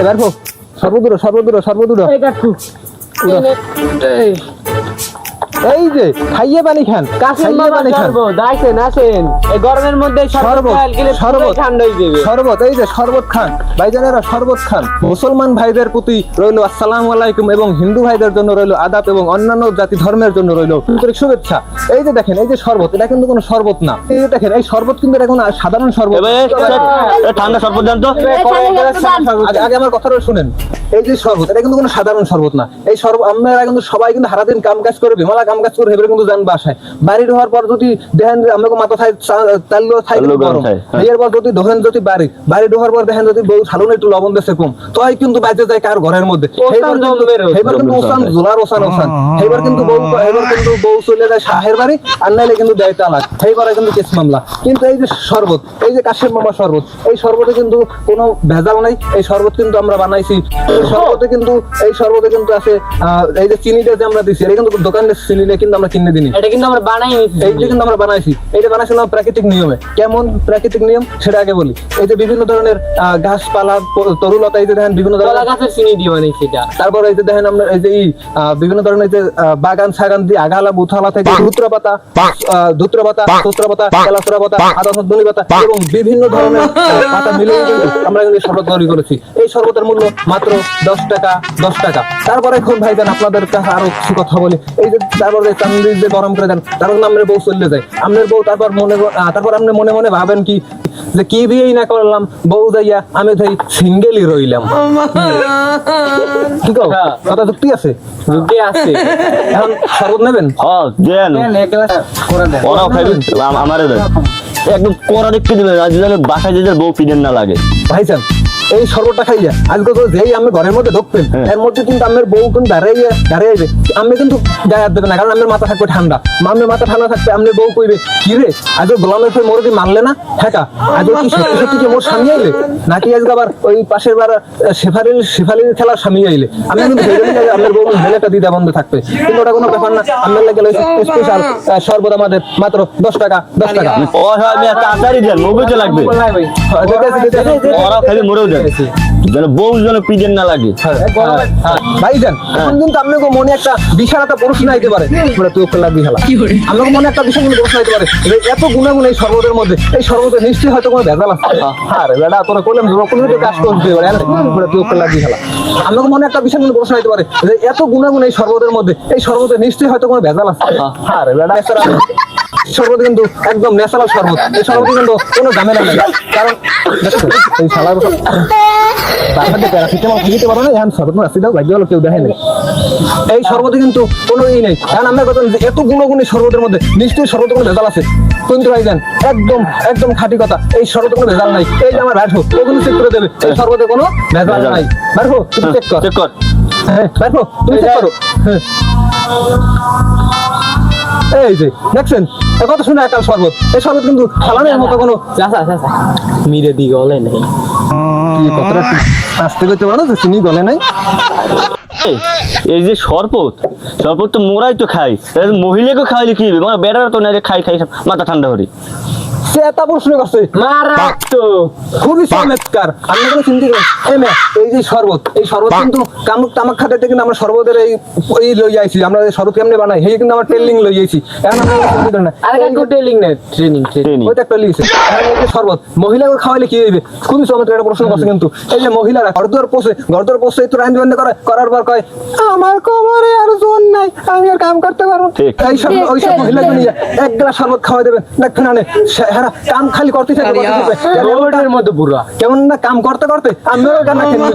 এবার সর্বদূর সর্বদূর সর্বদূর। এই যে খাইয়ে পানি খান খাইয়ে পানি খান। শরবত আসেন আসেন। এই গরমের মধ্যে শরবত শরবত ঠান্ডা হয়ে যাবে। শরবত এই যে শরবত খান। ভাইজানেরা শরবত খান। মুসলমান ভাইদের প্রতি রইল আসসালামু আলাইকুম এবং হিন্দু ভাইদের জন্য রইল আদাব এবং অন্যান্য জাতি ধর্মের জন্য রইল আন্তরিক শুভেচ্ছা। এই যে দেখেন এই যে শরবত এটা কিন্তু কোনো শরবত না। এই যে দেখেন এই শরবত কিন্তু এটা কোনো সাধারণ শরবত ঠান্ডা শরবত দেন তো আগে আগে আমার কথাটা শুনেন। এই যে শরবত এটা কিন্তু কোনো সাধারণ শরবত না। এই শরবত আমরা কিন্তু সবাই কিন্তু হারাদিন কাম কাজ করে বিমলা কাম কাজ করে কিন্তু যান বাসায়। বাড়ি হওয়ার পর যদি দেখেন মাথা তাল্লো গরম। থাই, হ্যাঁ। বিয়ের পর যদি যদি বাড়ি বাড়ি ঢোকার পর দেখেন যদি বউ সালুন একটু লবণ দেশে কম কিন্তু বাইতে যায় কার ঘরের মধ্যে। সেইবার কিন্তু ওসান জোলার ওসান ওসান। সেইবার কিন্তু বউ সেইবার কিন্তু বউ চলে যায় শাহের বাড়ি আর নাইলে কিন্তু দেয় তালাক। সেইবারে কিন্তু কেস মামলা। কিন্তু এই যে শরবত এই যে কাশেম মামা শরবত এই শরবতে কিন্তু কোনো ভেজাল নাই। এই শরবত কিন্তু আমরা বানাইছি। এই শরবতে কিন্তু এই শরবতে কিন্তু আছে আহ, এই যে চিনিটা যে আমরা দিছি এটা কিন্তু দোকানের চিনিটা কিন্তু আমরা কিনে দিনি এটা কিন্তু আমরা বানাই নিছি এই কিন্তু আমরা বানাইছি। এটা বানাইছিলাম প্রাকৃতিক নিয়মে। কেমন প্রাকৃতিক নিয়ম? সেটা আগে বলি। এই যে বিভিন্ন ধরনের গাছপালা তরুলতা এই যে দেখেন বিভিন্ন ধরনের গাছের চিনি দিয়ে বানাইছি এটা তারপর এই যে দেখেন আমরা এই যে বিভিন্ন ধরনের যে বাগান সাগান দিয়ে আগালা বুথালা থেকে ধুত্র পাতা ধুত্র পাতা সূত্র পাতা কেলাসরা পাতা আদা পাতা এবং বিভিন্ন ধরনের পাতা মিলিয়ে আমরা কিন্তু শরবত তৈরি করেছি। এই শরবতের মূল্য মাত্র দশ টাকা দশ টাকা। তারপরে খুব ভাই দেন আপনাদের কাছে আরও কিছু কথা বলি। এই যে তারপরে যে গরম করে দেন। তারপর আমরা বউ চলে যায়। আপনার বউ তারপর মনে তারপর আপনি মনে মনে ভাবেন কি যে কি বিয়েই না করলাম বউ যাইয়া আমি তাই সিঙ্গেলই রইলাম। ঠিক আছে হ্যাঁ। কথা যুক্তি আছে? যুগে আছে। এখন শরবত নেবেন? হ্যাঁ দেন। ওরাও দেন। একদম কোরা দেখতে দিবেন? আজ বাসায় যে বউ পিডেন না লাগে। ভাইজান এই শরবতটা খাইয়া আজকে তো যেই আমি ঘরের মধ্যে ঢুকবেন হ্যাঁ। এর মধ্যে কিন্তু আমার বউ কিন্তু দাঁড়াইয়া দাঁড়াইবে আমি কিন্তু গায়ে দেবে না কারণ আমার মাথা থাকবে ঠান্ডা। আমার মাথা ঠান্ডা থাকবে আমার বউ কইবে কি রে আজ গোলামের ফের মোর মানলে না? হ্যাঁ আজ কি সত্যি সত্যি কি মোর স্বামী আইলে? নাকি আজকে আবার ওই পাশের বার শেফারির শেফালির খেলার স্বামী আইলে? আমি কিন্তু ভেবে আমার বউ একটা দিদা বন্ধ থাকবে। কিন্তু ওটা কোনো ব্যাপার না আমার লাগে স্পেশাল শরবত আমাদের মাত্র দশ টাকা দশ টাকা। ও হয় তাড়াতাড়ি দেন মগুতে লাগবে। আছে। ওরাও মরেও দেন যেন বউ যেন পিডেন না লাগে। হ্যাঁ, হ্যাঁ। ভাইজান এখন কিন্তু আপনাকে মনে একটা বিশাল একটা প্রশ্ন আইতে পারে। তুই মনে একটা বিশাল প্রশ্ন আইতে এত গুণাগুণ এই শরবতের মধ্যে এই শরবতে নিশ্চয়ই হয়তো কোনো ভেজাল আছে। হ্যাঁ। রে বেটা তোরা করলাম কোনো তো কাজ করতে পারে বলে তুই ওকে লাগবি খেলা মনে একটা বিশাল কিন্তু প্রশ্ন আইতে পারে। যে এত গুণাগুণ এই শরবতের মধ্যে এই শরবতে নিশ্চয়ই হয়তো কোনো ভেজাল আছে। হ্যাঁ। বেটা এছাড়া শরবত কিন্তু একদম ন্যাচারাল শরবত। এই শরবত কিন্তু কোনো ঝামেলা নেই কারণ এই শালার বাসাতে প্যারাসিটামল খাইতে পারো না এখন শরবত আসি দাও ভাগ্য হলো কেউ দেখে নেই। এই শরবতে কিন্তু কোনো ই নেই। কারণ আমরা কথা যে এত গুণগুণ শরবতের মধ্যে নিশ্চয়ই শরবতে কোনো ভেজাল আছে? কিন্তু ভাই দেন একদম একদম খাঁটি কথা এই শরবতে কোনো ভেজাল নাই। এই যে আমার হোক ও কিন্তু চেক করে দেবে এই শরবতে কোনো ভেজাল নাই। হোক তুমি চেক কর। চেক কর। হ্যাঁ ব্যাট তুমি চেক করো। হ্যাঁ। এই যে দেখছেন? এ কথা শুনে একাল শরবত। এই শরবত কিন্তু হালানের মতো কোনো চাচা চাচা মিরে দি গলে নেই। কি কথাটা আসতে করতে পারো না চিনি গলে নাই? এই, যে শরবত শরবত তো মোরাই তো খাই। মহিলাকে খাইলে কি হবে? বেড়ার তো না খাই খাই মাথা ঠান্ডা করি। সে এটা প্রশ্ন করছে। মারাত্মক। খুবই চমৎকার। আমি কোনো চিন্তা করি এই এই যে শরবত এই শরবত কিন্তু কামুক তামাক খাতে কিন্তু আমরা শরবতের এই এই লই যাইছি আমরা শরবত কেমনে বানাই? সেই কিন্তু আমার ট্রেনিং লই যাইছি এখন আমরা চিন্তা না আরে কাকু টেলিং না ট্রেনিং ট্রেনিং ওইটা একটা লিখছে এই যে শরবত মহিলাকে কি হইবে? খুবই চমৎকার একটা প্রশ্ন করছে কিন্তু। এই যে মহিলারা ঘর দুয়ার পোষে ঘর দুয়ার পোষে রান্না বান্না করে করার পর কয় আমার কোমরে আর জোর নাই আমি আর কাম করতে পারব এই সব ওই সব মহিলাকে নিয়ে এক গ্লাস শরবত খাওয়াই দেবেন। দেখবেন না হ্যাঁ কাম খালি করতে থাকবে মধ্যে বুড়া। কেমন না কাম করতে করতে আমিও গানা কিনে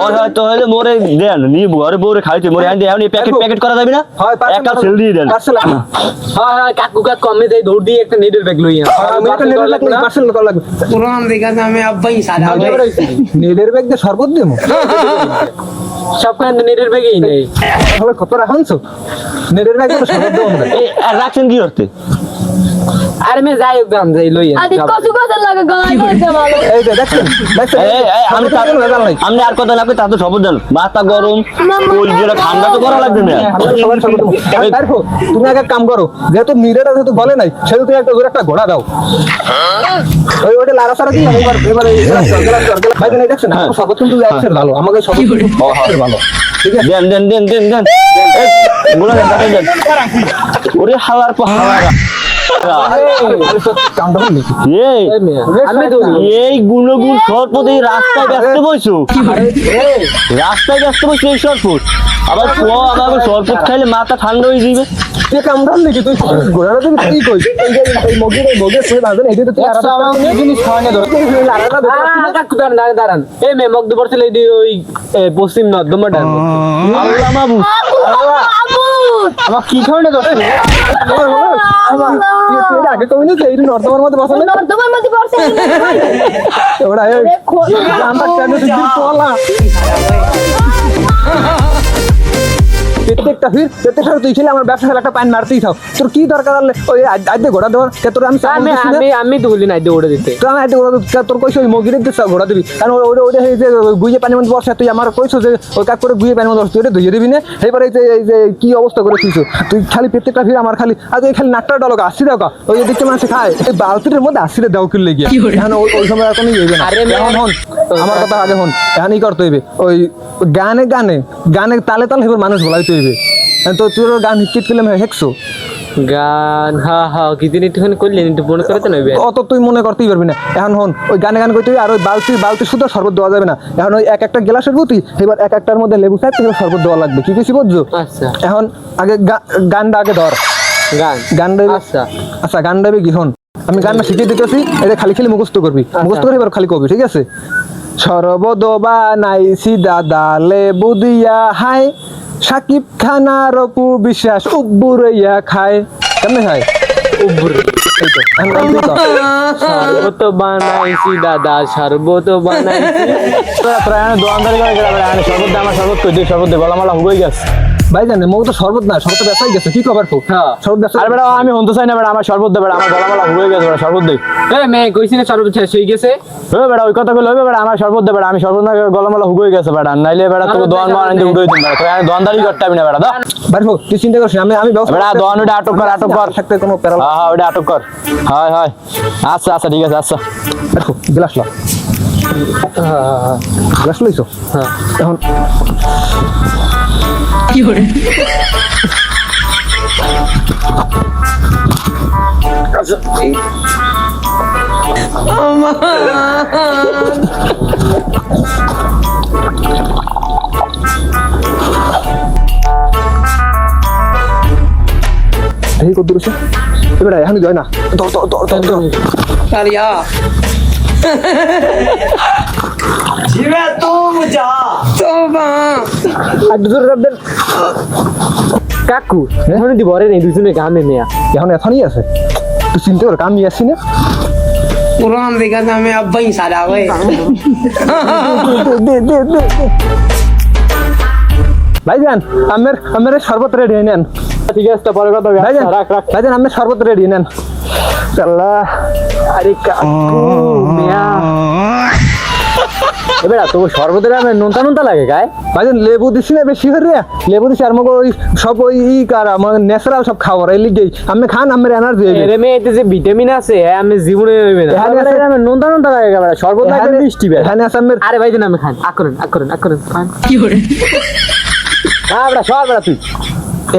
ও হয়তো হলে মোরে দেন নি ঘরে বউরে খাইতে মোরে আইন এখন প্যাকেট প্যাকেট করা যাবে না? হয় এক কাপ সেল দিয়ে দেন। পার্সেল হয় হয় কাকু কাকু কমে দেয় দৌড় দিয়ে একটা নেটের ব্যাগ লইয়া আমি একটা নেড়ে লাগবে পার্সেল করা লাগবে। পুরান দেখা আমি আব্বাই সাদা নেড়ের ব্যাগ দিয়ে শরবত দেবো? সবখানে নেটের ব্যাগই নেই। তাহলে কত রাখছো নেড়ের ব্যাগ রাখছেন কি করতে? আরে মে যাই হোক গান যাই লই আদি লাগে ভালো। এই দেখছেন এই, আমি আর কথা লাগবে তা তো সবুজ দেন মাথা গরম ঠান্ডা তো করা লাগবে না। দেখো, তুমি আগে এক কাম করো যেহেতু নিরেটা যেহেতু বলে নাই সেহেতু তুমি একটা জোরে একটা ঘোড়া দাও। ওই ওটা লারা সারা দিলাম এবার ভাই জান, দেখছেন? আমার কিন্তু ভালো আমাকে শরবত ভালো। ঠিক আছে? দেন দেন দেন দেন দেন। এই, দেন দেন। ওরে হাওয়ার পর হাওয়ার এই আমি তো গুণগুণ সরপত এই রাস্তায় ব্যস্ত বইছো? রাস্তায় ব্যস্ত বইছো এই সরপত আবার প আমাকে সরপত খাইলে মাথা ঠান্ডা হয়ে যাবে তুই কামড়াল নাকি তুই ঘোড়াটা তুমি কি কই এই সে তুই জিনিস খাওয়ানো দাঁড়ান দাঁড়ান। এই মে ওই পশ্চিম নর্দমাটার আল্লাহ মাবু। আবু আমার কি তুই এটা আগে কমিনি এই নর্দমার মধ্যে বসে নর্দমার মধ্যে বসে ওরা আমার কেন পলা। প্রত্যেকটা ফির প্রত্যেকটা তুই ছেলে আমার ব্যবসা একটা পান মারতেই থাও তোর কি দরকার হলে ওই আজ- আজ ঘোড়া দেওয়ার। তোর আমি আমি আমি আমি তো বলি না দৌড়ে দিতে। তো আমি আজকে ঘোড়া তোর কইছো ওই মগিরে দিতে ঘোড়া দিবি? কারণ ওই- ওই ওই যে গুইয়ে পানির মধ্যে বসে তুই আমার কইছো যে ওই কাক করে গুইয়ে পানির মধ্যে বসে তুই ধুয়ে দিবি না? এবারে এই যে এই যে কি অবস্থা করে তুইছো? তুই খালি প্রত্যেকটা ফির আমার খালি আজ এই খালি নাকটা ডলকা আসি দাও কা। ওই দিকটা মানুষ খায়। এই বালতির মধ্যে আসিরে দাও কিনলে গিয়ে। এখন ওই- ওই সময় আর কোনো ইয়ে না। আরে এখন হন আমার কথা আগে হন। এখন ই করতে হইবে। ওই গানে গানে গানে তালে তালে মানুষ বলাইতে হইবে তো তোর গান হিট ফিল্ম হেকছো। গান হা হা কি দিন একটুখানি করলেন একটু মনে করতে নইবে অত তুই মনে করতেই পারবি না। এখন হন ওই গানে গান করতে আর ওই বালতি বালতি শুধু শরবত দেওয়া যাবে না। এখন ওই এক একটা গ্লাসের বুতি এবার এক একটার মধ্যে লেবু সাইড থেকে শরবত দেওয়া লাগবে। কি কিছু বুঝছ? আচ্ছা। এখন আগে গানটা আগে ধর। গান? গান আচ্ছা। আচ্ছা গান দেবে কি? হন আমি গানটা শিখিয়ে দিতেছি এটা খালি খালি মুখস্থ করবি। মুখস্থ করে এবার খালি কবি ঠিক আছে? সরবদ বানাইছি দাদা লেবু দিয়া হাই। সাকিব খানার অপু বিশ্বাস উব্বুরইয়া খায়। কেমনে খায় উব্বুর। সর্বত বানাইছি দাদা সর্বত বানাইছি। দোকানদারি করে গেলাম শরবত দে আমার সর্বত কই দে শরবত দে গলা মালা হুই গেছে। ভাই জানে মগ তো শরবত না শরবত বেচাই গেছে কি খবর তো হ্যাঁ। শরবত বেচা আরে বেটা আমি হনতে চাই না বেটা আমার শরবত দে বেটা আমার গলা মালা হুই গেছে বেটা শরবত দে। এ মে কইছি না শরবত শেষ হয়ে গেছে? ও বেটা ওই কথা কইলে বেটা আমার শরবত দে বেটা আমি শরবত না গলা মালা হুই গেছে বেটা নাইলে বেটা তোকে দোকান মার আনতে উড়াই দিন বেটা তুই আমি দোকানদারি করতে না বেটা দা। ভাই তুই চিন্তা করিস আমি আমি ব্যবস্থা বেটা দোকান ওটা আটক কর আটক কর। থাকতে কোনো প্যারা হ্যাঁ হ্যাঁ ওটা আটক কর। হয় হয়। আচ্ছা আচ্ছা ঠিক আছে আচ্ছা। দেখো গ্লাস লাও গ্লাস লইছো? হ্যাঁ। এখন এই কত দূর এবার এখন যায় না। ধর ধর ধর ধর ধর তুম যা। আর রাখবেন কাকু মনে দি বরে নেই দুজনে গামে মেয়া। এখন এখনই আছে? তুই চিন্তা কর আমি আসছি না? পুরান দেখা আমি আব্বাই সাদা ভাই দে দে দে দে। ভাইজান আমের আমের শরবত রেডি নেন। ঠিক আছে পরে কথা হবে। ভাইজান রাখ রাখ। ভাইজান আমের শরবত রেডি নেন। আরে কাকু মেয়া। এবার তো শরবতের আমি নুনতা নুনতা লাগে গায়? ভাইজান লেবু দিছি না বেশি হরে লেবু দিছি আর মগ ওই সব ওই ই কার আমার ন্যাচারাল সব খাবার এই লিগেই। আমি খান আমের এনার্জি হইবে এরে মে এতে যে ভিটামিন আছে আমি জীবনে হইবে না। এখানে আছে আমি নুনতা নুনতা লাগে বেটা শরবত না এখানে- মিষ্টি বেটা এখানে আছে আমের আরে ভাই দিন আমি খান আকরেন আকরেন আকরেন খান হ্যাঁ বেটা সর বেটা তুই।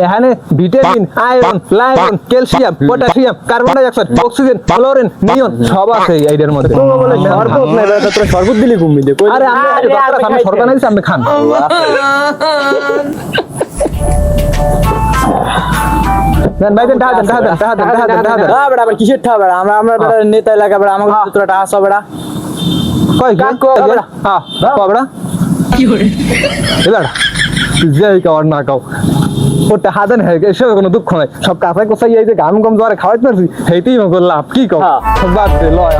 এখানে vitamin iron লাইরন calcium potassium carbon dioxide oxygen chlorine neon সব আছে এইটার মধ্যে। শরবত না বেটা তোর শরবত দিলি ঘুমি দে কই আরে আমি খান। দেন ভাই দেন টাকা দেন দেন দেন দেন দেন। বেটা আবার কিসের ঠা আমরা নেতা এলাকা আমাকে তোরা কই কাকু, বেড়া। হ্যাঁ কি যাই কাওয়ার না কাও। ওটা হাজান হয়ে গেছে কোনো দুঃখ নাই। সব কাঁচাই কোথায় এই যে গান গম জোয়ারে খাওয়াইতে পারছি সেইটাই মগর লাভ কি কম? হ্যাঁ। বাদ দে লয়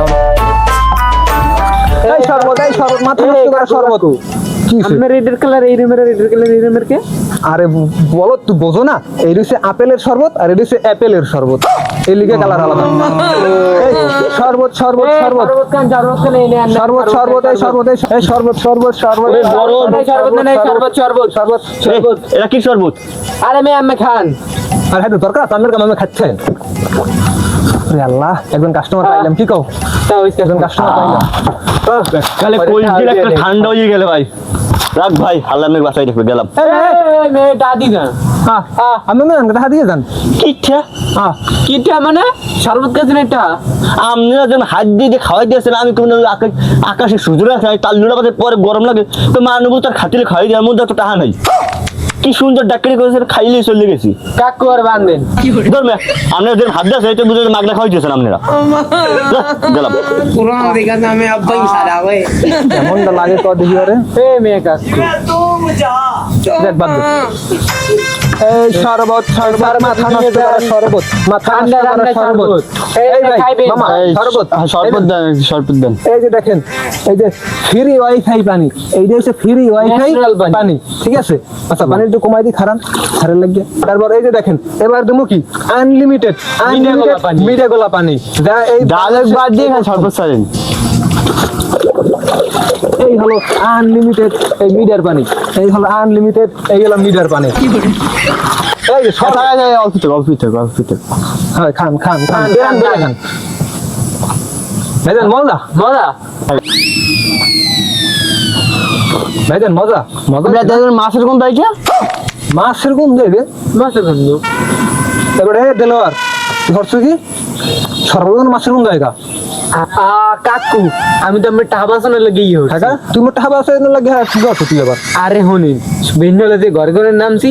সর্বদাই এই শরবত এই রেডের কালার এই রুমের রেডের কালার এই রুমের কে? আরে বলো তুই বোঝো না। এই আপেলের শরবত আর অ্যাপেলের শরবত। এই লিগে কালার আলাদা। শরবত শরবত শরবত। শরবত শরবত এই শরবত এই শরবত এই এই শরবত শরবত শরবত শরবত নেই শরবত শরবত শরবত শরবত এটা কি শরবত? আরে খান। আর হ্যাঁ দরকার আপনার কামে খাচ্ছেন আরে আল্লাহ একজন কাস্টমার পাইলাম কি কও? তা হইছে। একজন কাস্টমার পাইলাম। তাহলে কোল্ড একটা ঠান্ডা হয়ে গেলে ভাই। রাখ ভাই আল্লাহ মেঘ বাসায় দেখবে গেলাম। হ্যাঁ হ্যাঁ আমি মেন কথা দিয়ে যান। হ্যাঁ কিটা মানে? শরবত খাচ্ছেন এটা? আপনারা যখন হাত দিয়ে দিয়ে খাওয়াই দিয়েছেন আমি কোনো আকাশ আকাশে সূর্য আছে তার লুড়া পাতে পরে গরম লাগে তো মানুষ তার খাতিরে খাওয়াই দেওয়ার মধ্যে তো টাহা নাই। কি সুন্দর ডাক্তারি করেছে খাইলেই চলে গেছি। কাকু আর বাঁধবেন ধরবে আপনারা যেন হাত দিয়ে সেই বুঝে মাগনা খাওয়াই আপনারা। গেলাম। দেখা নামে আব্বাই সারা ভাই। লাগে তো দিবি আরে এ মেয়ে কাকু। দেখ বাদ। এই শরবত শরবত মাথা নষ্ট করা শরবত মাথা ঠান্ডা করা শরবত। শরবত। এই এই ভাই মামা শরবত শরবত দেন শরবত দেন। এই যে দেখেন এই যে ফ্রি ওয়াইফাই পানি এইটা হচ্ছে ফ্রি ওয়াইফাই পানি। পানি ঠিক আছে? আচ্ছা পানি একটু কমাই দি খারান খারান লাগিয়ে তারপর এই যে দেখেন এবার দেবো কি? আনলিমিটেড আনলিমিটেড পানি। গোলা পানি। যা এই বাদ দিয়ে শরবত এই হলো আনলিমিটেড এই মিটার পানি। এই হলো আনলিমিটেড এই হলো মিটার পানি। এই যে সব অল্প থেকে অল্প থেকে অল্প থেকে। হ্যাঁ খান খান খান বেরান খান ভাইজান মজা মজা। ভাইজান মজা মজা মাছের কোন দাইটা মাছের কোন দেবে মাছের গন্ধ। এবারে দেলোয়ার ধরছো কি? সর্বজন মাছের কোন জায়গা আ কাকু আমি তো আমার টাকা বাঁচানোর লেগে ইয়ে হচ্ছে। ঢাকা তুই মোটা হাবা লাগে হ্যাঁ কি করছ তুই আবার? আরে হনি ভিন্ন যে ঘরে ঘরে নামছি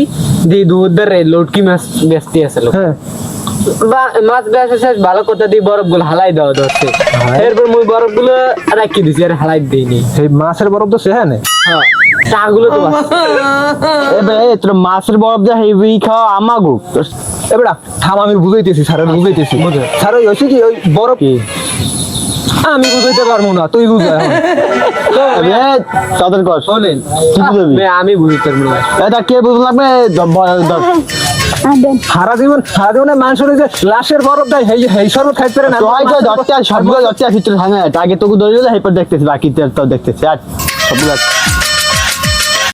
দিয়ে দুধের লোটকি মাছ বেচতে আছে হ্যাঁ। মাছ বেচা শেষ ভালো কথা দিয়ে বরফগুলো হালাই দেওয়া ধরছে। এরপর মুই বরফগুলো রাখি দিছি আর হালাই দিইনি। সেই মাছের বরফ তো সে হ্যাঁ নে হ্যাঁ টাকাগুলো তো। এবার তোর মাছের বরফ দিয়ে হেভি খাওয়া আমাগো। এবারে থাম আমি বুঝাইতেছি স্যারের বুঝাইতেছি। স্যার ওই হয়েছে কি ওই বরফ আমি বুঝাইতে পারব না তুই বুঝা। তাদের কর। শোনেন কি বুঝাবি? আমি বুঝতে পারব না। এটা কে বুঝলাম লাগবে? দ- ব- দ- সারা জীবন সারা জীবনে মানুষের যে লাশের বরফ দেয় খাইতে পারে না তো হয়তো দশটা সবগুলো দশটা ভিতরে ভাঙা আগে তোকে দেখতেছি বাকি তো দেখতেছি। আর সবগুলো